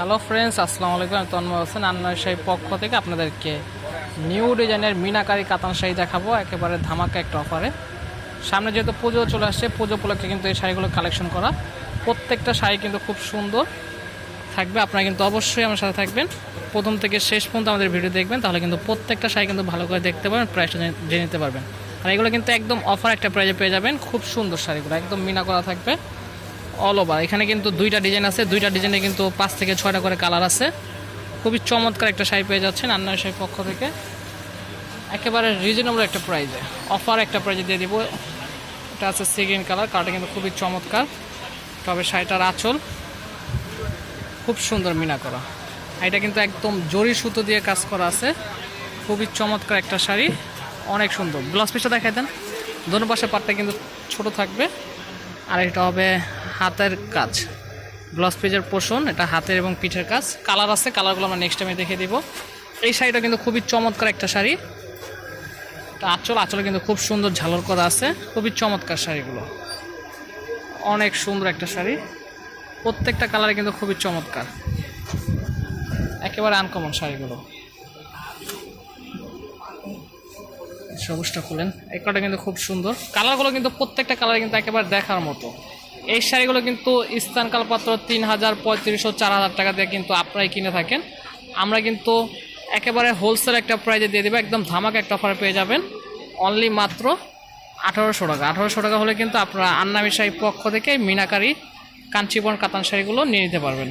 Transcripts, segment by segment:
Hello friends আসসালামু আলাইকুম। আমি তন্ময় হোসেন, আন্নয় শাহী পক্ষ থেকে আপনাদেরকে নিউ ডিজাইনের মিনাকারি কাতান শাড়ি দেখাবো, একেবারে ধামাকা একটা অফারে সামনে যেহেতু পুজো চলে আসছে, পুজো উপলক্ষে কিন্তু এই শাড়িগুলো কালেকশন করা। প্রত্যেকটা শাড়ি কিন্তু খুব সুন্দর থাকবে, আপনারা কিন্তু অবশ্যই আমার সাথে থাকবেন। প্রথম থেকে শেষ পর্যন্ত আমাদের ভিডিও দেখবেন, তাহলে কিন্তু প্রত্যেকটা শাড়ি কিন্তু ভালো করে দেখতে পারবেন প্রাইসটা জেনে নিতে পারবেন। আর এগুলো কিন্তু একদম অফার একটা প্রাইজে পেয়ে যাবেন, খুব সুন্দর শাড়িগুলো, একদম মিনা করা থাকবে। অল ওভার এখানে কিন্তু দুইটা ডিজাইন আছে। দুইটা ডিজাইনে কিন্তু পাঁচ থেকে ছয়টা করে কালার আছে। খুবই চমৎকার একটা শাড়ি পেয়ে যাচ্ছেন আন্নার শাড়ির পক্ষ থেকে। একেবারে রিজনেবল একটা প্রাইজে অফার একটা প্রাইজে দিয়ে দিব। এটা আছে সিগ্রিন কালার কালারটা কিন্তু খুবই চমৎকার। তবে শাড়িটার আঁচল খুব সুন্দর মিনা করা। এটা কিন্তু একদম জরি সুতো দিয়ে কাজ করা আছে। খুবই চমৎকার একটা শাড়ি। অনেক সুন্দর। ব্লাউজ পিসটা দেখাই দেন। দোনো পাশে পাটটা কিন্তু ছোট থাকবে। আর এটা হবে হাতের কাজ। ব্লাউজ পেজের পোষণ, এটা হাতের এবং পিঠের কাজ। কালার আছে কালারগুলো আমরা নেক্সট টাইমে দেখে দিব। এই শাড়িটা কিন্তু খুবই চমৎকার একটা শাড়ি। আঁচল, আঁচলে কিন্তু খুব সুন্দর ঝালর করা আছে। খুবই চমৎকার শাড়িগুলো। অনেক সুন্দর একটা শাড়ি। প্রত্যেকটা কালারে কিন্তু খুবই চমৎকার। একেবারে আনকমন শাড়িগুলো। সবুজটা খুলেন। এই কিন্তু খুব সুন্দর। কালারগুলো কিন্তু প্রত্যেকটা কালার কিন্তু একেবারে দেখার মতো। এই শাড়িগুলো কিন্তু স্থান কালপাত্র তিন হাজার পঁয়ত্রিশশো চার হাজার টাকা দিয়ে কিন্তু আপনারাই কিনে থাকেন। আমরা কিন্তু একেবারে হোলসেল একটা প্রাইজে দিয়ে দেবো, একদম ধামাকা একটা অফার পেয়ে যাবেন। অনলি মাত্র আঠারোশো টাকা। আঠারোশো টাকা হলে কিন্তু আপনারা আন্নামি শাড়ির পক্ষ থেকে মিনাকারি, কাঞ্চিবন, কাতান শাড়িগুলো নিয়ে নিতে পারবেন।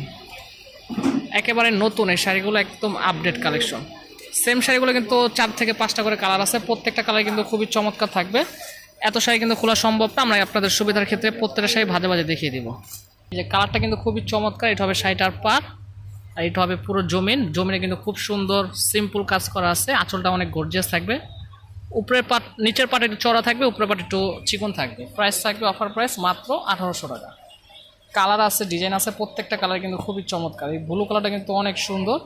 একেবারে নতুন এই শাড়িগুলো একদম আপডেট কালেকশন সেম শাড়িগুলো কিন্তু চার থেকে পাঁচটা করে কালার আছে। প্রত্যেকটা কালার কিন্তু খুবই চমৎকার থাকবে। এত শাড়ি কিন্তু খোলা সম্ভব না। আমরা আপনাদের সুবিধার ক্ষেত্রে প্রত্যেকটা শাড়ি ভাজে ভাজে দেখিয়ে দিব। এই যে কালারটা কিন্তু খুবই চমৎকার। এটা হবে শাড়িটার পার আর এটা হবে পুরো জমিন। জমিনে কিন্তু খুব সুন্দর সিম্পল কাজ করা আছে। আঁচলটা অনেক গর্জিয়াস থাকবে। উপরের পাট, নিচের পাট একটু চড়া থাকবে, উপরের পাট একটু চিকন থাকবে। প্রাইস থাকবে অফার প্রাইস মাত্র আঠারোশো টাকা। কালার আছে ডিজাইন আছে, প্রত্যেকটা কালার কিন্তু খুবই চমৎকার। এই ব্লু কালারটা কিন্তু অনেক সুন্দর।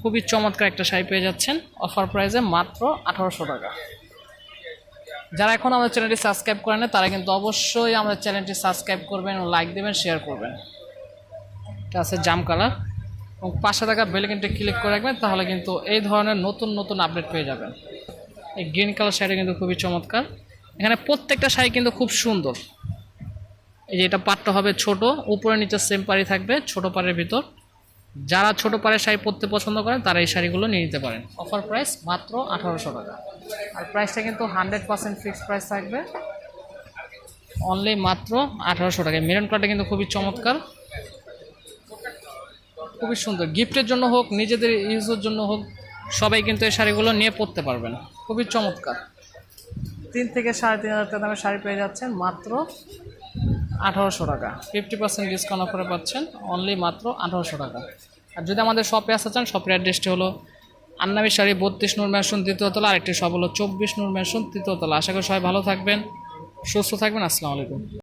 খুবই চমৎকার একটা শাড়ি পেয়ে যাচ্ছেন। অফার প্রাইসে মাত্র আঠারোশো টাকা। যারা এখন আমাদের চ্যানেলটি সাবস্ক্রাইব করেন তারা কিন্তু অবশ্যই আমাদের চ্যানেলটি সাবস্ক্রাইব করবেন লাইক দেবেন, শেয়ার করবেন। এটা আছে জাম কালার। এবং পাশে থাকা বেলকিনটি ক্লিক করে রাখবেন, তাহলে কিন্তু এই ধরনের নতুন নতুন আপডেট পেয়ে যাবেন। এই গ্রিন কালার শাড়ি কিন্তু খুবই চমৎকার। এখানে প্রত্যেকটা শাড়ি কিন্তু খুব সুন্দর। এই যে এটা পাটটা হবে ছোট, উপরে নিচে সেম পাড়ি থাকবে, ছোট পাড়ের ভিতর। যারা ছোট পাড়ের শাড়ি পরতে পছন্দ করেন, তারা এই শাড়িগুলো নিয়ে নিতে পারেন। অফার প্রাইস মাত্র আঠারোশো টাকা। আর প্রাইসটা কিন্তু হান্ড্রেড পার্সেন্ট ফিক্সড প্রাইস থাকবে। অনলি মাত্র আঠারোশো টাকা। মেরুন কালারটা কিন্তু খুবই চমৎকার। খুবই সুন্দর। গিফটের জন্য হোক, নিজেদের ইউজের জন্য হোক, সবাই কিন্তু এই শাড়িগুলো নিয়ে পরতে পারবেন। খুবই চমৎকার। তিন থেকে সাড়ে তিন হাজার টাকা দামের শাড়ি পেয়ে যাচ্ছেন মাত্র আঠারোশো টাকা। ফিফটি পার্সেন্ট ডিসকাউন্ট অফারে পাচ্ছেন অনলি মাত্র আঠারোশো টাকা। আর যদি আমাদের শপে আসতে চান শপের অ্যাড্রেসটি হলো আন্নামি শাড়ি বত্রিশ নূর ম্যাশন তৃতীয়তলা আরেকটি শপ হলো চব্বিশ নূর ম্যাশন তৃতীয়তলা আশা করি সবাই ভালো থাকবেন, সুস্থ থাকবেন, আসসালামু আলাইকুম।